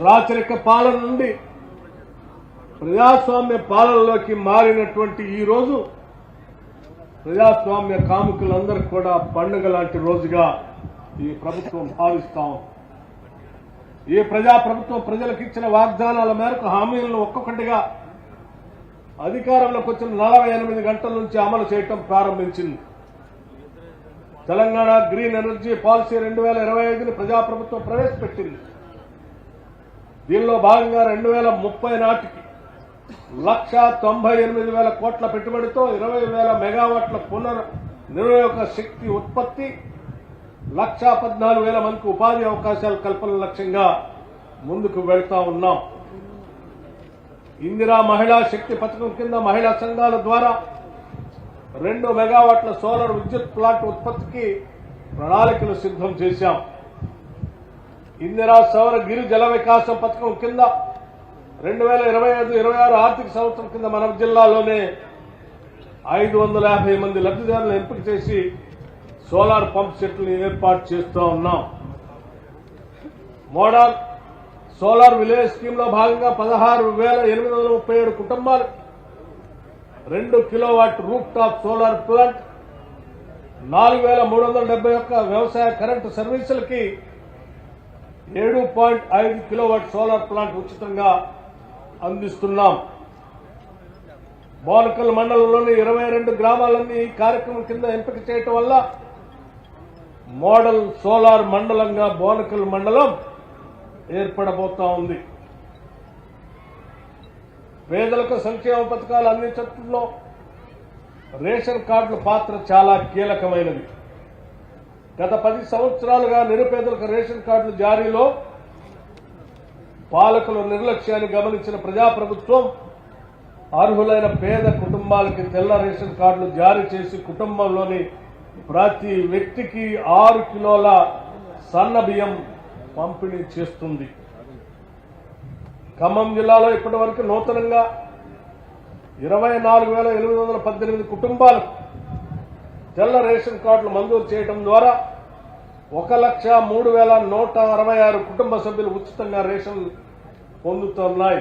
రాచరిక పాలన నుండి ప్రజాస్వామ్య పాలనలోకి మారినటువంటి ఈ రోజు ప్రజాస్వామ్య కాముకులందరికీ కూడా పండుగ లాంటి రోజుగా ఈ ప్రభుత్వం భావిస్తాం. ఈ ప్రజా ప్రభుత్వం ప్రజలకు ఇచ్చిన వాగ్దానాల మేరకు హామీలను ఒక్కొక్కటిగా అధికారంలోకి వచ్చిన నలభై ఎనిమిది గంటల నుంచి అమలు చేయటం ప్రారంభించింది. తెలంగాణ గ్రీన్ ఎనర్జీ పాలసీ రెండు వేల ఇరవై ఐదుని ప్రజాప్రభుత్వం ప్రవేశపెట్టింది. దీనిలో భాగంగా రెండు వేల ముప్పై నాటికి లక్ష తొంభై ఎనిమిది వేల కోట్ల పెట్టుబడితో ఇరవై వేల మెగావాట్ల పునర్ నిర్వయోగ శక్తి ఉత్పత్తి లక్ష పద్నాలుగు వేల మందికి ఉపాధి అవకాశాల కల్పన లక్ష్యంగా ముందుకు వెళ్తా ఉన్నాం. ఇందిరా మహిళా శక్తి పథకం కింద మహిళా సంఘాల ద్వారా రెండు మెగావాట్ల సోలార్ విద్యుత్ ప్లాంట్ ఉత్పత్తికి ప్రణాళికలు సిద్ధం చేశాం. ఇందిరా సౌర గిరి జల వికాసం పథకం కింద రెండు వేల ఇరవై ఐదు ఇరవై ఆరు ఆర్థిక సంవత్సరం కింద మన జిల్లాలోనే ఐదు వందల యాభై మంది లబ్ధిదారులను ఎంపిక చేసి సోలార్ పంప్ సెట్లను ఏర్పాటు చేస్తూ ఉన్నాం. మోడల్ సోలార్ విలేజ్ స్కీమ్లో భాగంగా పదహారు వేల ఎనిమిది వందల ముప్పై ఏడు కుటుంబాలు రెండు kilowatt roof top solar plant నాలుగు వేల మూడు వందల డెబ్బై ఒక్క వ్యవసాయ కరెంటు సర్వీసులకి ఏడు పాయింట్ ఐదు కిలోవాట్ సోలార్ ప్లాంట్ ఉచితంగా అందిస్తున్నాం. బోనకల్ మండలంలోని ఇరవై రెండు గ్రామాలన్నీ ఈ కార్యక్రమం కింద ఎంపిక చేయటం వల్ల మోడల్ సోలార్ మండలంగా బోనకల్ మండలం ఏర్పడబోతా ఉంది. పేదలకు సంక్షేమ పథకాలు అందించడంలో రేషన్ కార్డుల పాత్ర చాలా కీలకమైనది. గత పది సంవత్సరాలుగా నిరుపేదలకు రేషన్ కార్డుల జారీలో పాలకుల నిర్లక్ష్యాన్ని గమనించిన ప్రజాప్రభుత్వం అర్హులైన పేద కుటుంబాలకి తెల్ల రేషన్ కార్డులు జారీ చేసి కుటుంబంలోని ప్రతి వ్యక్తికి ఆరు కిలోల సన్న బియ్యం పంపిణీ చేస్తుంది. ఖమ్మం జిల్లాలో ఇప్పటి వరకు నూతనంగా ఇరవై నాలుగు వేల ఎనిమిది వందల పద్దెనిమిది కుటుంబాలకు తెల్ల రేషన్ కార్డులు మంజూరు చేయడం ద్వారా ఒక లక్ష మూడు వేల నూట అరవై ఆరు కుటుంబ సభ్యులు ఉచితంగా రేషన్ పొందుతున్నాయి.